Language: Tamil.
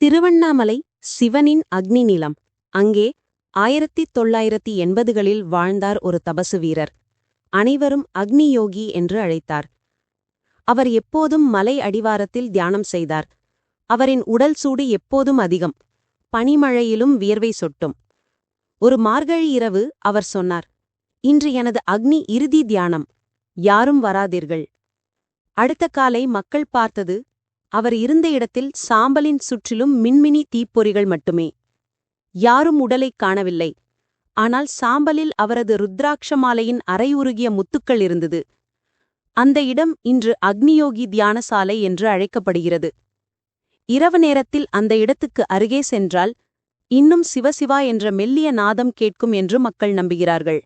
திருவண்ணாமலை சிவனின் அக்னி நிலம். அங்கே ஆயிரத்தி தொள்ளாயிரத்தி எண்பதுகளில் வாழ்ந்தார் ஒரு தபசு வீரர். அனைவரும் அக்னி யோகி என்று அழைத்தார். அவர் எப்போதும் மலை அடிவாரத்தில் தியானம் செய்தார். அவரின் உடல் சூடு எப்போதும் அதிகம். பனிமழையிலும் வியர்வை சொட்டும். ஒரு மார்கழி இரவு அவர் சொன்னார் இன்று எனது அக்னி இறுதி தியானம். யாரும் வராதீர்கள். அடுத்த காலை மக்கள் பார்த்தது அவர் இருந்த இடத்தில் சாம்பலின் சுற்றிலும் மின்மினி தீப்பொறிகள் மட்டுமே. யாரும் உடலைக் காணவில்லை. ஆனால் சாம்பலில் அவரது ருத்ராட்ச மாலையின் அரையுருகிய முத்துக்கள் இருந்தது. அந்த இடம் இன்று அக்னியோகி தியானசாலை என்று அழைக்கப்படுகிறது. இரவு நேரத்தில் அந்த இடத்துக்கு அருகே சென்றால் இன்னும் சிவசிவா என்ற மெல்லிய நாதம் கேட்கும் என்று மக்கள் நம்புகிறார்கள்.